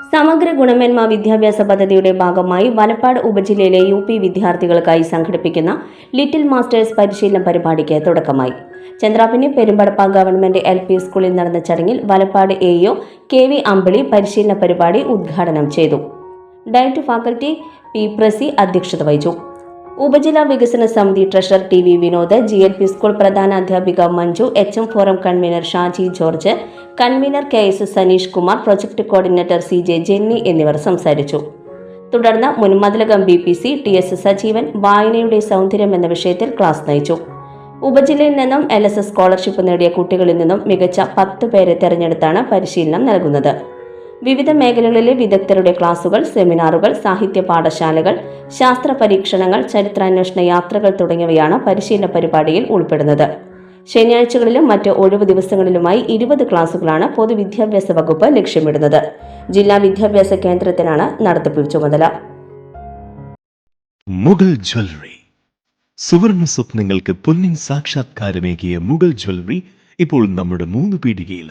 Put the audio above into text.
സമഗ്ര ഗുണമേന്മ വിദ്യാഭ്യാസ പദ്ധതിയുടെ ഭാഗമായി വലപ്പാട് ഉപജില്ലയിലെ യു പി വിദ്യാർത്ഥികൾക്കായി സംഘടിപ്പിക്കുന്ന ലിറ്റിൽ മാസ്റ്റേഴ്സ് പരിശീലന പരിപാടിക്ക് തുടക്കമായി. Chandrapinni Perumpadappa government L P സ്കൂളിൽ നടന്ന ചടങ്ങിൽ Valappad A EO K V Ambili പരിശീലന പരിപാടി ഉദ്ഘാടനം ചെയ്തു. ഡയറ്റ് ഫാക്കൽറ്റി പി പ്രസി അധ്യക്ഷത വഹിച്ചു. ഉപജില്ലാ വികസന സമിതി treasurer T V Vinod G L P school പ്രധാന അധ്യാപിക Manju H M forum convener Shaji George convener K S Saneesh Kumar project coordinator C J Jenny എന്നിവർ സംസാരിച്ചു. തുടർന്ന് മുൻമതിലകം B P C T S Sajeevan വായനയുടെ സൗന്ദര്യം എന്ന വിഷയത്തിൽ class നയിച്ചു. ഉപജില്ലയിൽ നിന്നും എൽ എസ് എസ് സ്കോളർഷിപ്പ് നേടിയ കുട്ടികളിൽ നിന്നും മികച്ച പത്ത് പേരെ തെരഞ്ഞെടുത്താണ് പരിശീലനം നൽകുന്നത്. വിവിധ മേഖലകളിലെ വിദഗ്ധരുടെ ക്ലാസുകൾ സെമിനാറുകൾ സാഹിത്യ പാഠശാലകൾ ശാസ്ത്ര പരീക്ഷണങ്ങൾ ചരിത്രാന്വേഷണ യാത്രകൾ തുടങ്ങിയവയാണ് പരിശീലന പരിപാടിയിൽ ഉൾപ്പെടുന്നത്. ശനിയാഴ്ചകളിലും മറ്റ് ഒഴിവു ദിവസങ്ങളിലുമായി ഇരുപത് ക്ലാസുകളാണ് പൊതുവിദ്യാഭ്യാസ വകുപ്പ് ലക്ഷ്യമിടുന്നത്. ജില്ലാ വിദ്യാഭ്യാസ കേന്ദ്രത്തിനാണ് നടത്തിപ്പ് ചുമതല. മുഗൾ ജ്വല്ലറി. സുവർണ സ്വപ്നങ്ങൾക്ക് പൊന്നിൻ സാക്ഷാത്കാരമേകിയ മുഗൾ ജ്വല്ലറി ഇപ്പോൾ നമ്മുടെ മൂന്ന് പീടികയിൽ